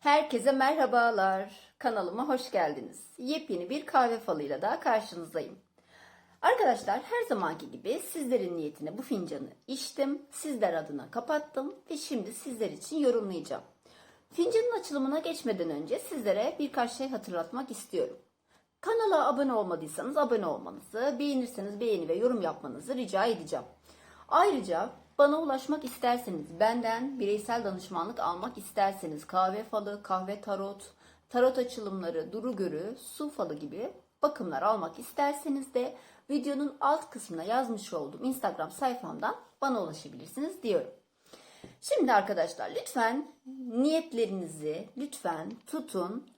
Herkese merhabalar. Kanalıma hoş geldiniz. Yepyeni bir kahve falıyla daha karşınızdayım. Arkadaşlar her zamanki gibi sizlerin niyetine bu fincanı içtim. Sizler adına kapattım ve şimdi sizler için yorumlayacağım. Fincanın açılımına geçmeden önce sizlere birkaç şey hatırlatmak istiyorum. Kanala abone olmadıysanız abone olmanızı, beğenirseniz beğeni ve yorum yapmanızı rica edeceğim. Ayrıca bana ulaşmak isterseniz, benden bireysel danışmanlık almak isterseniz kahve falı, kahve tarot, tarot açılımları, duru görü, su falı gibi bakımlar almak isterseniz de videonun alt kısmına yazmış olduğum Instagram sayfamdan bana ulaşabilirsiniz diyorum. Şimdi arkadaşlar lütfen niyetlerinizi lütfen tutun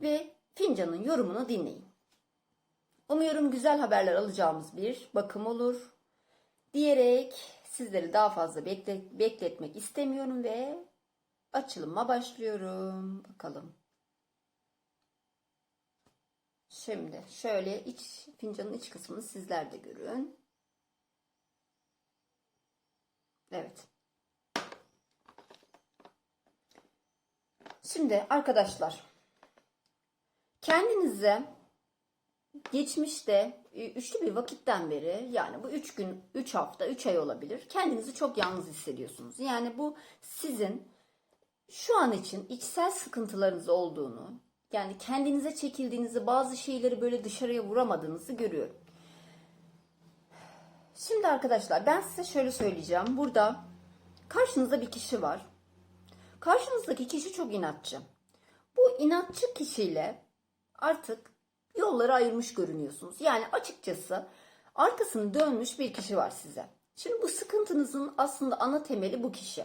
ve fincanın yorumunu dinleyin. Umuyorum güzel haberler alacağımız bir bakım olur diyerek sizleri daha fazla bekle, bekletmek istemiyorum ve açılıma başlıyorum. Bakalım. Şimdi şöyle iç fincanın iç kısmını sizler de görün. Evet. Şimdi arkadaşlar kendinize geçmişte e, üçlü bir vakitten beri yani bu üç gün, üç hafta, üç ay olabilir. Kendinizi çok yalnız hissediyorsunuz. Yani bu sizin şu an için içsel sıkıntılarınız olduğunu, yani kendinize çekildiğinizi, bazı şeyleri böyle dışarıya vuramadığınızı görüyorum. Şimdi arkadaşlar ben size şöyle söyleyeceğim. Burada karşınızda bir kişi var. Karşınızdaki kişi çok inatçı. Bu inatçı kişiyle artık yolları ayırmış görünüyorsunuz. Yani açıkçası arkasını dönmüş bir kişi var size. Şimdi bu sıkıntınızın aslında ana temeli bu kişi.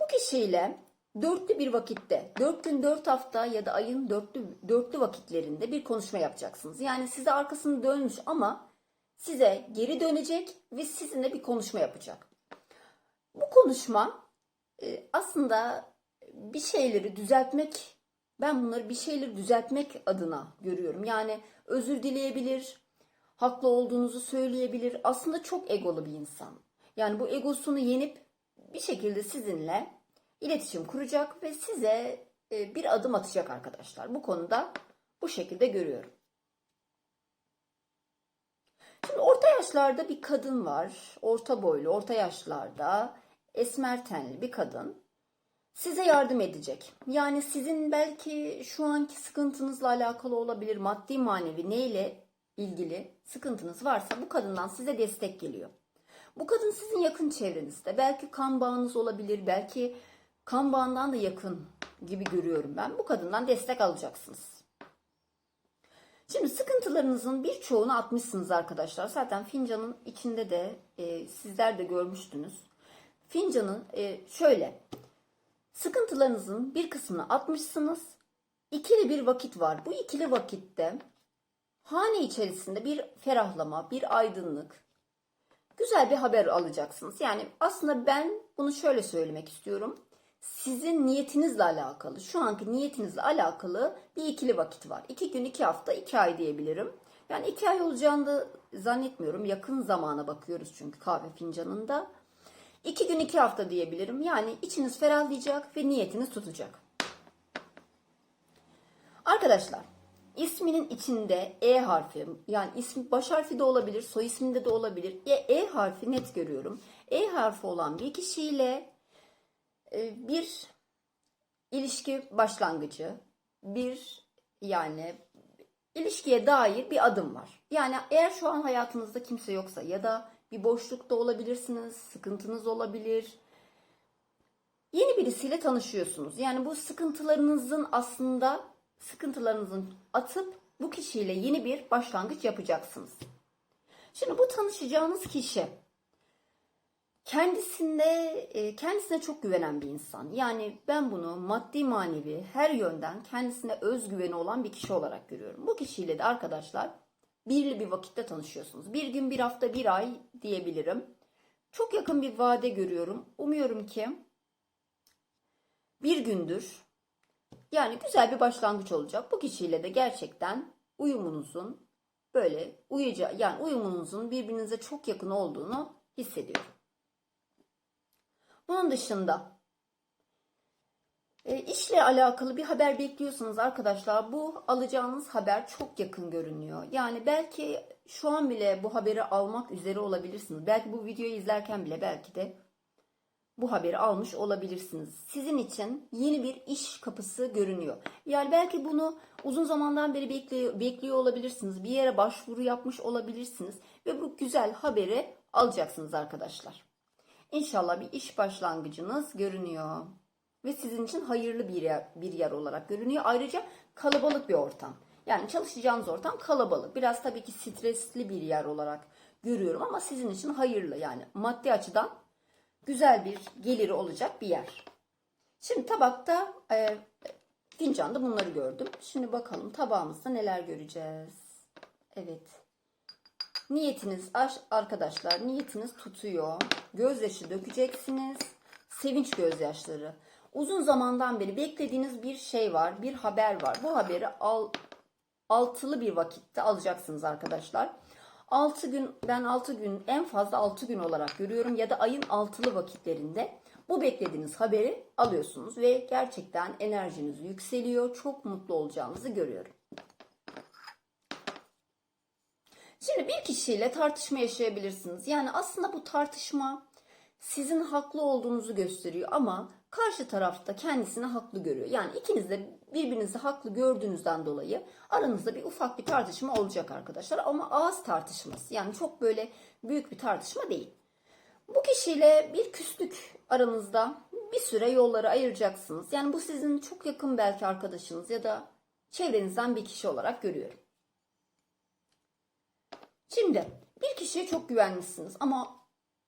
Bu kişiyle dörtlü bir vakitte, dört gün, dört hafta ya da ayın dörtlü, dörtlü vakitlerinde bir konuşma yapacaksınız. Yani size arkasını dönmüş ama size geri dönecek ve sizinle bir konuşma yapacak. Bu konuşma e, aslında bir şeyleri düzeltmek ben bunları bir şeyleri düzeltmek adına görüyorum. Yani özür dileyebilir, haklı olduğunuzu söyleyebilir. Aslında çok egolu bir insan. Yani bu egosunu yenip bir şekilde sizinle iletişim kuracak ve size e, bir adım atacak arkadaşlar. Bu konuda bu şekilde görüyorum. Şimdi orta yaşlarda bir kadın var. Orta boylu, orta yaşlarda esmer tenli bir kadın size yardım edecek. Yani sizin belki şu anki sıkıntınızla alakalı olabilir, maddi manevi neyle ilgili sıkıntınız varsa bu kadından size destek geliyor. Bu kadın sizin yakın çevrenizde. Belki kan bağınız olabilir, belki kan bağından da yakın gibi görüyorum ben. Bu kadından destek alacaksınız. Şimdi sıkıntılarınızın birçoğunu atmışsınız arkadaşlar. Zaten fincanın içinde de e, sizler de görmüştünüz. Fincanın e, şöyle Sıkıntılarınızın bir kısmını atmışsınız. İkili bir vakit var. Bu ikili vakitte hane içerisinde bir ferahlama, bir aydınlık, güzel bir haber alacaksınız. Yani aslında ben bunu şöyle söylemek istiyorum. Sizin niyetinizle alakalı, şu anki niyetinizle alakalı bir ikili vakit var. İki gün, iki hafta, iki ay diyebilirim. Yani iki ay olacağını da zannetmiyorum. Yakın zamana bakıyoruz çünkü kahve fincanında. İki gün iki hafta diyebilirim. Yani içiniz ferahlayacak ve niyetiniz tutacak. Arkadaşlar isminin içinde E harfi yani ismi baş harfi de olabilir, soy isminde de olabilir. E, e harfi net görüyorum. E harfi olan bir kişiyle e, bir ilişki başlangıcı, bir yani ilişkiye dair bir adım var. Yani eğer şu an hayatınızda kimse yoksa ya da bir boşlukta olabilirsiniz, sıkıntınız olabilir. Yeni birisiyle tanışıyorsunuz. Yani bu sıkıntılarınızın aslında sıkıntılarınızın atıp bu kişiyle yeni bir başlangıç yapacaksınız. Şimdi bu tanışacağınız kişi kendisinde e, kendisine çok güvenen bir insan. Yani ben bunu maddi manevi her yönden kendisine özgüveni olan bir kişi olarak görüyorum. Bu kişiyle de arkadaşlar birli bir vakitte tanışıyorsunuz. Bir gün, bir hafta, bir ay diyebilirim. Çok yakın bir vade görüyorum. Umuyorum ki bir gündür yani güzel bir başlangıç olacak. Bu kişiyle de gerçekten uyumunuzun böyle uyuyacağı yani uyumunuzun birbirinize çok yakın olduğunu hissediyorum. Bunun dışında E, işle alakalı bir haber bekliyorsanız arkadaşlar bu alacağınız haber çok yakın görünüyor. Yani belki şu an bile bu haberi almak üzere olabilirsiniz. Belki bu videoyu izlerken bile belki de bu haberi almış olabilirsiniz. Sizin için yeni bir iş kapısı görünüyor. Yani belki bunu uzun zamandan beri bekliyor, bekliyor olabilirsiniz. Bir yere başvuru yapmış olabilirsiniz. Ve bu güzel haberi alacaksınız arkadaşlar. İnşallah bir iş başlangıcınız görünüyor. Ve sizin için hayırlı bir yer, bir yer olarak görünüyor. Ayrıca kalabalık bir ortam. Yani çalışacağınız ortam kalabalık. Biraz tabii ki stresli bir yer olarak görüyorum ama sizin için hayırlı. Yani maddi açıdan güzel bir geliri olacak bir yer. Şimdi tabakta, e, fincanda bunları gördüm. Şimdi bakalım tabağımızda neler göreceğiz. Evet. Niyetiniz aş- arkadaşlar, niyetiniz tutuyor. Gözyaşı dökeceksiniz. Sevinç gözyaşları. Uzun zamandan beri beklediğiniz bir şey var, bir haber var. Bu haberi al, altılı bir vakitte alacaksınız arkadaşlar. 6 gün ben 6 gün en fazla 6 gün olarak görüyorum ya da ayın altılı vakitlerinde bu beklediğiniz haberi alıyorsunuz ve gerçekten enerjiniz yükseliyor. Çok mutlu olacağınızı görüyorum. Şimdi bir kişiyle tartışma yaşayabilirsiniz. Yani aslında bu tartışma sizin haklı olduğunuzu gösteriyor ama karşı tarafta kendisini haklı görüyor. Yani ikiniz de birbirinizi haklı gördüğünüzden dolayı aranızda bir ufak bir tartışma olacak arkadaşlar ama ağız tartışması. Yani çok böyle büyük bir tartışma değil. Bu kişiyle bir küslük aranızda bir süre yolları ayıracaksınız. Yani bu sizin çok yakın belki arkadaşınız ya da çevrenizden bir kişi olarak görüyorum. Şimdi bir kişiye çok güvenmişsiniz ama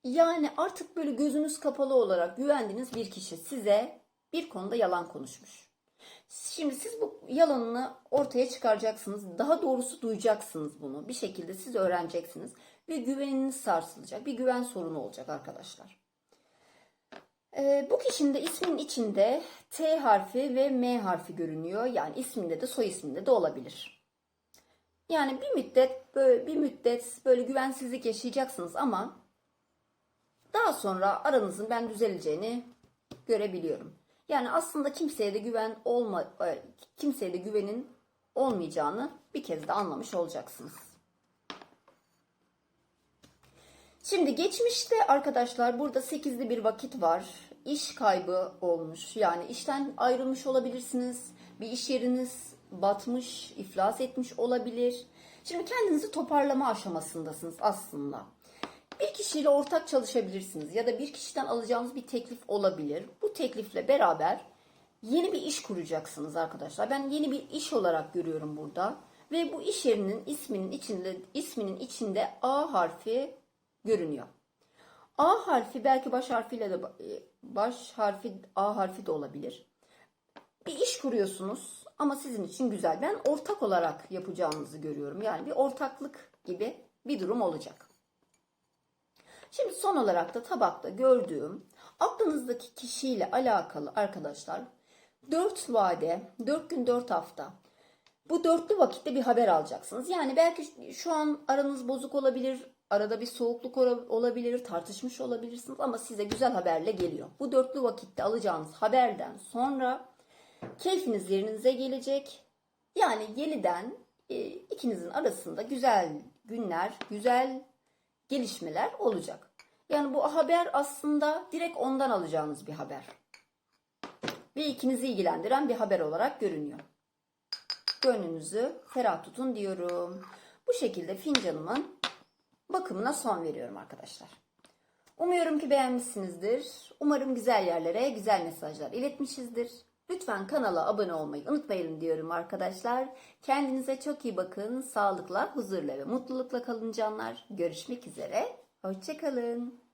yani artık böyle gözünüz kapalı olarak güvendiğiniz bir kişi size bir konuda yalan konuşmuş. Şimdi siz bu yalanını ortaya çıkaracaksınız. Daha doğrusu duyacaksınız bunu. Bir şekilde siz öğreneceksiniz. Ve güveniniz sarsılacak. Bir güven sorunu olacak arkadaşlar. Ee, bu kişinin de ismin içinde T harfi ve M harfi görünüyor. Yani isminde de soy isminde de olabilir. Yani bir müddet böyle bir müddet böyle güvensizlik yaşayacaksınız ama daha sonra aranızın ben düzeleceğini görebiliyorum. Yani aslında kimseye de güven olma e, kimseye de güvenin olmayacağını bir kez de anlamış olacaksınız. Şimdi geçmişte arkadaşlar burada 8'li bir vakit var. İş kaybı olmuş. Yani işten ayrılmış olabilirsiniz. Bir iş yeriniz batmış, iflas etmiş olabilir. Şimdi kendinizi toparlama aşamasındasınız aslında. Bir kişiyle ortak çalışabilirsiniz ya da bir kişiden alacağınız bir teklif olabilir. Bu teklifle beraber yeni bir iş kuracaksınız arkadaşlar. Ben yeni bir iş olarak görüyorum burada. Ve bu iş yerinin isminin içinde isminin içinde A harfi görünüyor. A harfi belki baş harfiyle de baş harfi A harfi de olabilir. Bir iş kuruyorsunuz ama sizin için güzel. Ben ortak olarak yapacağınızı görüyorum. Yani bir ortaklık gibi bir durum olacak. Şimdi son olarak da tabakta gördüğüm aklınızdaki kişiyle alakalı arkadaşlar 4 vade, 4 gün 4 hafta bu dörtlü vakitte bir haber alacaksınız. Yani belki şu an aranız bozuk olabilir, arada bir soğukluk olabilir, tartışmış olabilirsiniz ama size güzel haberle geliyor. Bu dörtlü vakitte alacağınız haberden sonra keyfiniz yerinize gelecek. Yani yeniden e, ikinizin arasında güzel günler, güzel gelişmeler olacak. Yani bu haber aslında direkt ondan alacağınız bir haber. Ve ikinizi ilgilendiren bir haber olarak görünüyor. Gönlünüzü ferah tutun diyorum. Bu şekilde fincanımın bakımına son veriyorum arkadaşlar. Umuyorum ki beğenmişsinizdir. Umarım güzel yerlere güzel mesajlar iletmişizdir. Lütfen kanala abone olmayı unutmayın diyorum arkadaşlar. Kendinize çok iyi bakın. Sağlıkla, huzurla ve mutlulukla kalın canlar. Görüşmek üzere. Hoşçakalın.